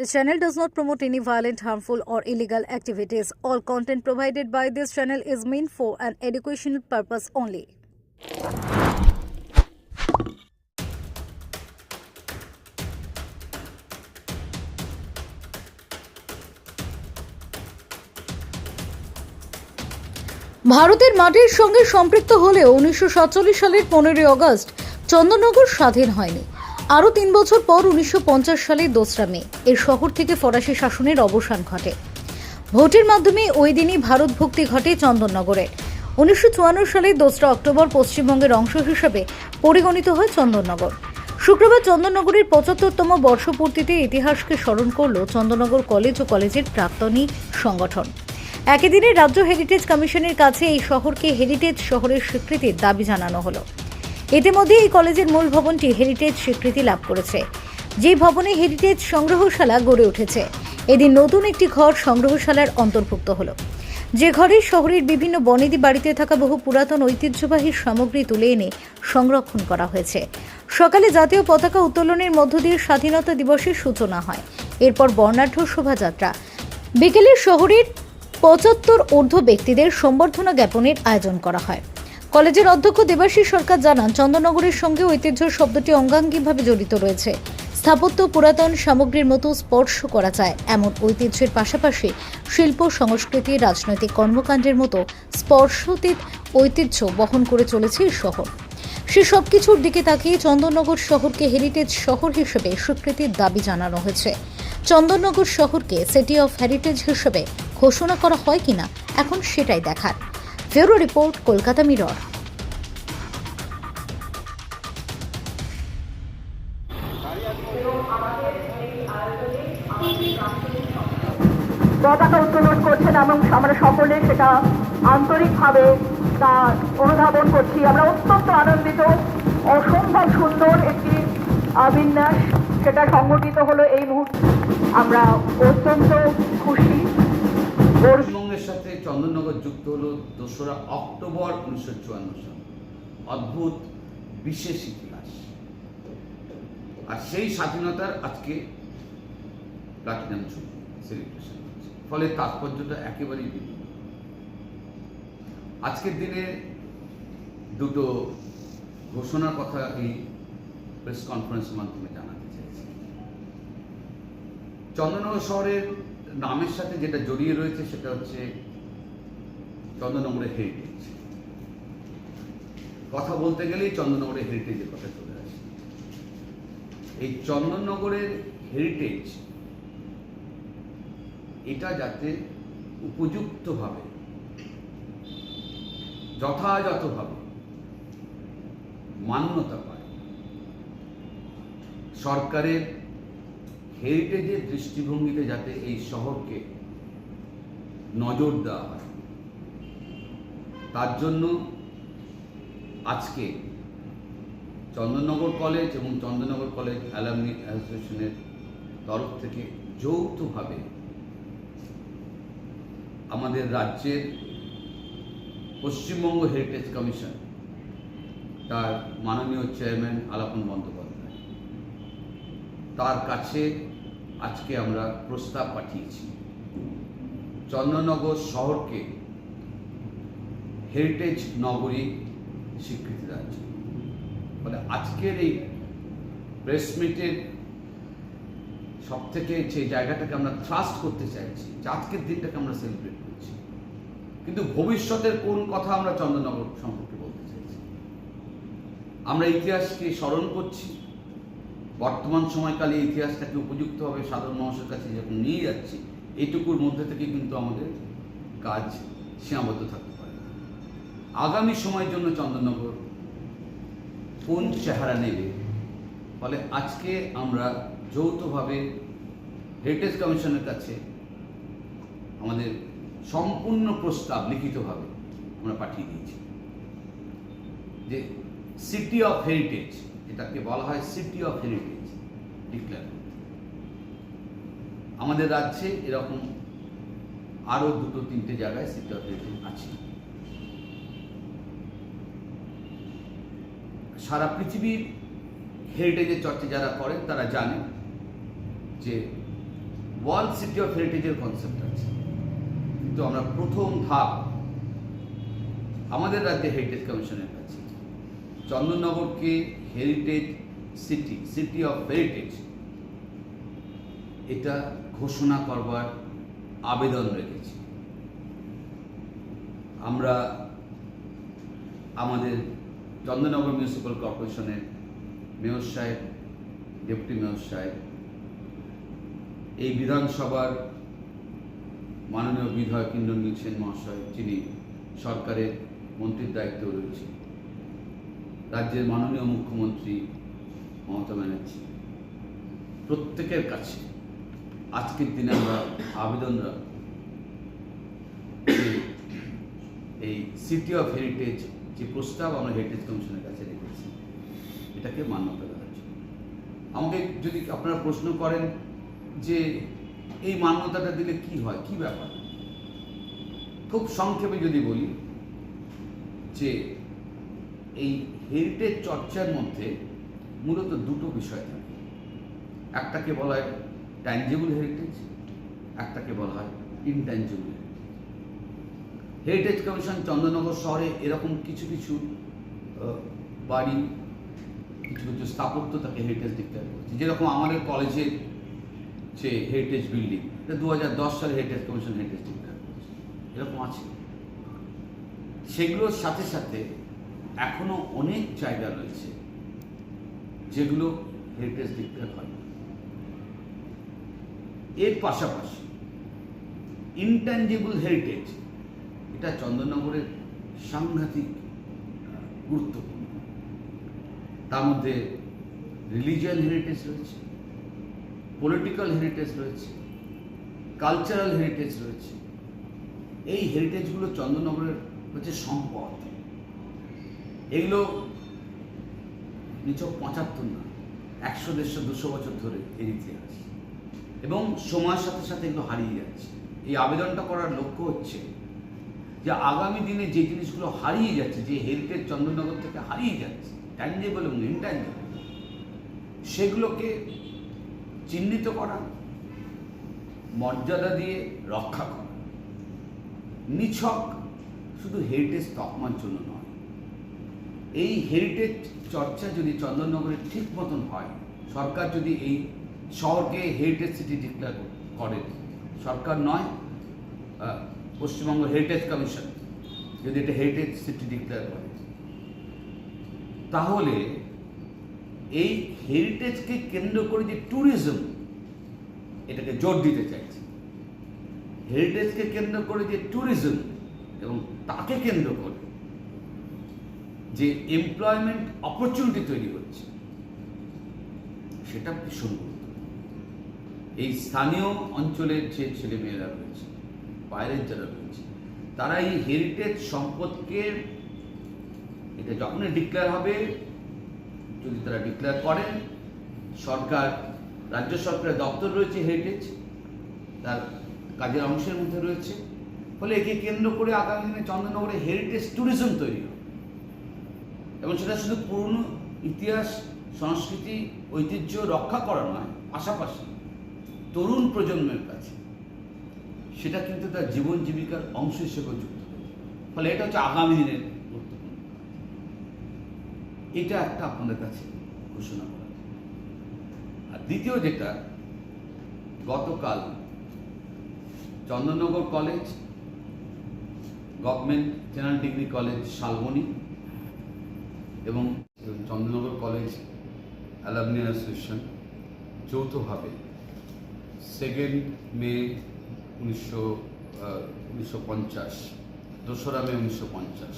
This channel does not promote any violent, harmful, or illegal activities. All content provided by this channel is meant for an educational purpose only. ভারতের মাটির সঙ্গে সম্পৃক্ত হলেও উনিশশো সাতচল্লিশ সালের পনেরোই আগস্ট চন্দননগর স্বাধীন হয়নি আরও তিন বছর পর উনিশশো পঞ্চাশ সালে দোসরা মে, এর শহর থেকে ফরাসি শাসনের অবসান ঘটে। ভোটের মাধ্যমে ওই দিনই ভারত ভক্তি ঘটে চন্দননগরে। উনিশশো সালের দোসরা অক্টোবর পশ্চিমবঙ্গের অংশ হিসেবে পরিগণিত হয় চন্দননগর। শুক্রবার চন্দননগরের পঁচাত্তরতম বর্ষপূর্তিতে ইতিহাসকে স্মরণ করল চন্দননগর কলেজ ও কলেজের প্রাক্তনী সংগঠন। একই দিনে রাজ্য হেরিটেজ কমিশনের কাছে এই শহরকে হেরিটেজ শহরের স্বীকৃতির দাবি জানানো হলো। ইতিমধ্যে এই কলেজের মূল ভবনটি হেরিটেজ স্বীকৃতি লাভ করেছে। যে ভবনে হেরিটেজ সংগ্রহশালা গড়ে উঠেছে, এদিন নতুন একটি ঘর সংগ্রহশালার অন্তর্ভুক্ত হলো। যে ঘরে শহরের বিভিন্ন বনেদি বাড়িতে থাকা বহু পুরাতন ঐতিহ্যবাহী সামগ্রী তুলে এনে সংরক্ষণ করা হয়েছে। সকালে জাতীয় পতাকা উত্তোলনের মধ্য দিয়ে স্বাধীনতা দিবসের সূচনা হয়। এরপর বর্ণাঢ্য শোভাযাত্রা। বিকেলে শহরের পঁচাত্তর ঊর্ধ্ব ব্যক্তিদের সম্বর্ধনা জ্ঞাপনের আয়োজন করা হয়। কলেজের অধ্যক্ষ দেবাশিস সরকার জানান চন্দননগরের সঙ্গে ঐতিহ্য শব্দটি অঙ্গাঙ্গিভাবে জড়িত রয়েছে। স্থাপত্য পুরাতন সামগ্রীর মতো স্পর্শ করা যায়। এমন ঐতিহ্যের পাশাপাশি শিল্প, সংস্কৃতি, রাজনৈতিক কর্মকাণ্ডের মতো স্পর্শতীত ঐতিহ্য বহন করে চলেছে এই শহর। সে সব কিছুর দিকে তাকিয়ে চন্দননগর শহরকে হেরিটেজ শহর হিসেবে স্বীকৃতির দাবি জানানো হয়েছে। চন্দননগর শহরকে সিটি অফ হেরিটেজ হিসেবে ঘোষণা করা হয় কিনা, এখন সেটাই দেখার। ফেরো রিপোর্ট, কলকাতা মিরর। পতাকা উত্তোলন করছেন এবং আমরা সকলে সেটা আন্তরিকভাবে তা অনুধাবন করছি। আমরা অত্যন্ত আনন্দিত, অসম্ভব সুন্দর একটি বিন্যাস, সেটা সংগঠিত হলো এই মুহূর্তে। আমরা অত্যন্ত খুশি। পশ্চিমবঙ্গের সাথে চন্দননগর যুক্ত হলো দোসরা অক্টোবর উনিশশো চুয়ান্ন সাল। অদ্ভুত, বিশেষ ইতিহাস। আর সেই স্বাধীনতার আজকে প্লাটিনাম ছবি সেলিব্রেশন হচ্ছে। ফলে তাৎপর্যটা একেবারেই ভিন্ন। আজকের দিনে দুটো ঘোষণার কথা এই প্রেস কনফারেন্সের মাধ্যমে জানাতে চাইছি। চন্দননগর শহরের নামের সাথে যেটা জড়িয়ে রয়েছে সেটা হচ্ছে চন্দননগরের হেরিটেজ কথা বলতে গেলেই চন্দননগরের হেরিটেজের কথা চলে আসে। এই চন্দননগরের হেরিটেজ এটা যাতে উপযুক্তভাবে, যথাযথভাবে মান্যতা পায়, সরকারের হেরিটেজের দৃষ্টিভঙ্গিতে যাতে এই শহরকে নজর দেওয়া হয়। তার জন্য আজকে চন্দননগর কলেজ এবং চন্দননগর কলেজ অ্যালামনি অ্যাসোসিয়েশনের তরফ থেকে যৌথভাবে আমাদের রাজ্যের পশ্চিমবঙ্গ হেরিটেজ কমিশন, তার মাননীয় চেয়ারম্যান আলাপন বন্দ্যোপাধ্যায়। তার কাছে আজকে আমরা প্রস্তাব পাঠিয়েছি। চন্দননগর শহরকে হেরিটেজ নগরী স্বীকৃতি জন্য। ফলে আজকের এই প্রেস মিটের সব থেকে যে জায়গাটাকে আমরা ট্রাস্ট করতে চাইছি, যে আজকের দিনটাকে আমরা সেলিব্রেট করছি। কিন্তু ভবিষ্যতের কোন কথা আমরা চন্দননগর সম্পর্কে বলতে চাইছি? আমরা ইতিহাসকে স্মরণ করছি বর্তমান সময়কালে ইতিহাসটাকে উপযুক্তভাবে সাধারণ মানুষের কাছে যখন নিয়ে যাচ্ছি, এইটুকুর মধ্যে থেকে কিন্তু আমাদের কাজ সীমাবদ্ধ থাকতে পারে। আগামী সময়ের জন্য চন্দননগর কোন চেহারা নেবে? ফলে আজকে আমরা যৌথভাবে হেরিটেজ কমিশনের কাছে আমাদের সম্পূর্ণ প্রস্তাব লিখিতভাবে আমরা পাঠিয়ে দিয়েছি যে সিটি অফ হেরিটেজ এটাকে বলা হয় সিটি অফ হেরিটেজ ডিক্লেয়ার আমাদের রাজ্যে এরকম আরও দুটো, তিনটে জায়গায় সিটি অফ হেরিটেজ আছে। সারা পৃথিবীর হেরিটেজের চর্চা যারা করেন, তারা জানেন যে ওয়ার্ল্ড সিটি অফ হেরিটেজের কনসেপ্ট আছে। কিন্তু আমরা প্রথম ধাপ আমাদের রাজ্যে হেরিটেজ কমিশনের চন্দননগরকে heritage city city of heritage এটা ঘোষণা করবার আবেদন রেখেছি। আমরা আমাদের চন্দননগর মিউনিসিপ্যাল কর্পোরেশনের মেয়র সাহেব ডেপুটি মেয়র সাহেব, এই বিধানসভার মাননীয় বিধায়ক ইন্দ্রনীল সেন মহাশয়, যিনি সরকারের মন্ত্রীর দায়িত্ব রয়েছে রাজ্যের মাননীয় মুখ্যমন্ত্রী মমতা ব্যানার্জি, প্রত্যেকের কাছে আজকের দিনে আমরা আবেদন রাখব এই সিটি অফ হেরিটেজ যে প্রস্তাব আমরা হেরিটেজ কমিশনের কাছে রেখেছি, এটাকে মান্যতা দেওয়ার জন্য। আমাকে যদি আপনারা প্রশ্ন করেন যে এই মান্যতাটা দিলে কি হয়, কি ব্যাপার? খুব সংক্ষেপে যদি বলি যে এই হেরিটেজ চর্চার মধ্যে মূলত দুটো বিষয় থাকে। একটাকে বলা হয় ট্যাঞ্জেবল হেরিটেজ একটাকে বলা হয় ইনট্যাঞ্জেবল হেরিটেজ কমিশন চন্দ্রনগর শহরে এরকম কিছু কিছু বাড়ি, কিছু কিছু স্থাপত্য তাকে হেরিটেজ ডিক্লেয়ার করেছে যেরকম আমাদের কলেজের যে হেরিটেজ বিল্ডিং এটা দু হাজার দশ সালে হেরিটেজ কমিশন হেরিটেজ ডিক্লেয়ার করেছে। এরকম আছে। সেগুলোর সাথে সাথে এখনও অনেক জায়গা রয়েছে যেগুলো হেরিটেজ ডিক্লেয়ার হয় এর পাশাপাশি ইনট্যাঞ্জেবল হেরিটেজ এটা চন্দননগরের সাংঘাতিক গুরুত্বপূর্ণ। তার মধ্যে রিলিজিয়ান হেরিটেজ রয়েছে পলিটিক্যাল হেরিটেজ রয়েছে কালচারাল হেরিটেজ রয়েছে। এই হেরিটেজগুলো চন্দননগরের হচ্ছে সম্পদ। এগুলো নিচক পঁচাত্তর না, একশো, দেড়শো, দুশো বছর ধরে এর ইতিহাস। এবং সময়ের সাথে সাথে এগুলো হারিয়ে যাচ্ছে। এই আবেদনটা করার লক্ষ্য হচ্ছে যে আগামী দিনে যে জিনিসগুলো হারিয়ে যাচ্ছে, যে হেরিটেজ চন্দননগর থেকে হারিয়ে যাচ্ছে ট্যাঞ্জেবল এবং ইনট্যাঞ্জেবল সেগুলোকে চিহ্নিত করা, মর্যাদা দিয়ে রক্ষা করা। নিছক শুধু হেরিটেজ তকমার জন্য নয় এই হেরিটেজ চর্চা যদি চন্দননগরে ঠিক মতন হয়, সরকার যদি এই শহরকে হেরিটেজ সিটি ডিক্লেয়ার করে। সরকার নয় পশ্চিমবঙ্গ হেরিটেজ কমিশন যদি এটা হেরিটেজ সিটি ডিক্লেয়ার করে। তাহলে এই হেরিটেজকে কেন্দ্র করে যে ট্যুরিজম এটাকে জোর দিতে চাইছে। হেরিটেজকে কেন্দ্র করে যে ট্যুরিজম এবং তাকে কেন্দ্র করে যে এমপ্লয়মেন্ট অপরচুনিটি তৈরি হচ্ছে, সেটা ভীষণ এই স্থানীয় অঞ্চলের যে ছেলেমেয়েরা রয়েছে, বাইরের যারা রয়েছে, তারা এই হেরিটেজ সম্পদকে, এটা যখনই ডিক্লেয়ার হবে, যদি তারা ডিক্লেয়ার করেন সরকার, রাজ্য সরকারের দপ্তর রয়েছে হেরিটেজ তার কাজের অংশের মধ্যে রয়েছে, ফলে একে কেন্দ্র করে আগামী দিনে চন্দ্রনগরে হেরিটেজ ট্যুরিজম তৈরি হবে। এবং সেটা শুধু পুরনো ইতিহাস, সংস্কৃতি, ঐতিহ্য রক্ষা করা নয়, পাশাপাশি তরুণ প্রজন্মের কাছে সেটা কিন্তু তার জীবন জীবিকার অংশ হিসেবে যুক্ত ফলে এটা হচ্ছে আগামী দিনের গুরুত্বপূর্ণ এটা একটা আপনাদের কাছে ঘোষণা করা। আর দ্বিতীয় যেটা, গতকাল Chandannagar college, government general degree college Salboni এবং চন্দ্রনগর কলেজ অ্যালামনি অ্যাসোসিয়েশন যৌথভাবে সেকেন্ড মে উনিশশো উনিশশো পঞ্চাশ, দোসরা মে উনিশশো পঞ্চাশ।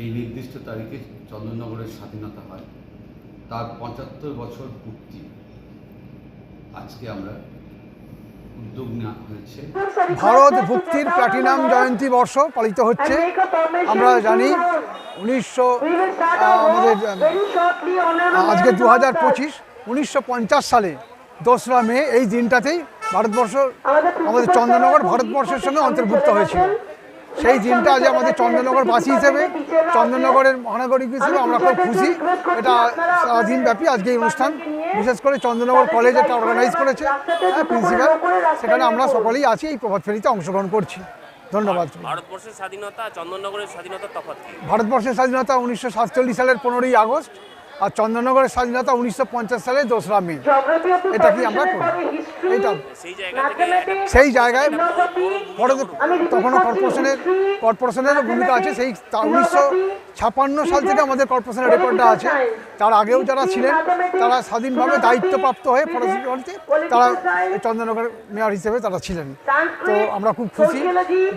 এই নির্দিষ্ট তারিখে চন্দননগরের স্বাধীনতা হয়। তার পঁচাত্তর বছর পূর্তি আজকে আমরা ভারত ভুক্তির প্লাটিনাম জয়ন্তী বর্ষ পালিত হচ্ছে। আমরা জানি উনিশশো আমাদের আজকে দু হাজার পঁচিশ, উনিশশো সালে দোসরা মে এই দিনটাতেই ভারতবর্ষ, আমাদের চন্দ্রনগর ভারতবর্ষের সঙ্গে অন্তর্ভুক্ত হয়েছিল। সেই দিনটা আজ আমাদের চন্দননগরবাসী হিসেবে চন্দননগরের মহানাগরিক হিসেবে আমরা খুব খুশি। এটা সারাদিন ব্যাপী আজকে এই অনুষ্ঠান। বিশেষ করে চন্দ্রনগর কলেজ এটা অর্গানাইজ করেছে হ্যাঁ প্রিন্সিপাল সেখানে আমরা সকলেই আছি এই প্রভাত ফেরিতে অংশগ্রহণ করছি। ধন্যবাদ। ভারতবর্ষের স্বাধীনতা চন্দননগরের স্বাধীনতার তফাৎ ভারতবর্ষের স্বাধীনতা উনিশশো সাতচল্লিশ সালের পনেরোই আগস্ট আর চন্দননগরের স্বাধীনতা উনিশশো পঞ্চাশ সালের দোসরা মে। এটা কি আমরা করি? এটা সেই জায়গা থেকে একটা সেই জায়গায় তখনও কর্পোরেশনের কর্পোরেশনেরও ভূমিকা আছে সেই উনিশশো ছাপান্ন সাল থেকে আমাদের কর্পোরেশনের রেকর্ডটা আছে। তার আগেও যারা ছিলেন তারা স্বাধীনভাবে দায়িত্বপ্রাপ্ত হয়ে ফরাসি তারা এই চন্দননগর মেয়র হিসেবে তারা ছিলেন। তো আমরা খুব খুশি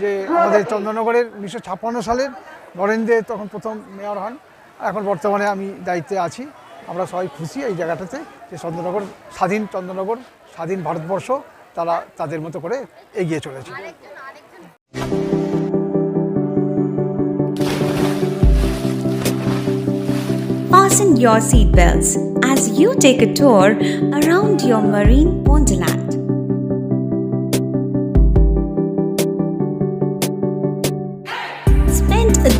যে আমাদের চন্দননগরের উনিশশো ছাপ্পান্ন সালের নরেন্দ্র তখন প্রথম মেয়র হন। এখন বর্তমানে আমি দায়িত্বে আছি আমরা সবাই খুশি এই জায়গাটাতে যে চন্দ্রনগর, স্বাধীন চন্দ্রনগর, স্বাধীন ভারতবর্ষ, তারা তাদের মতো করে এগিয়ে চলেছে Fasten your seatbelts as you take a tour around your marine wonderland.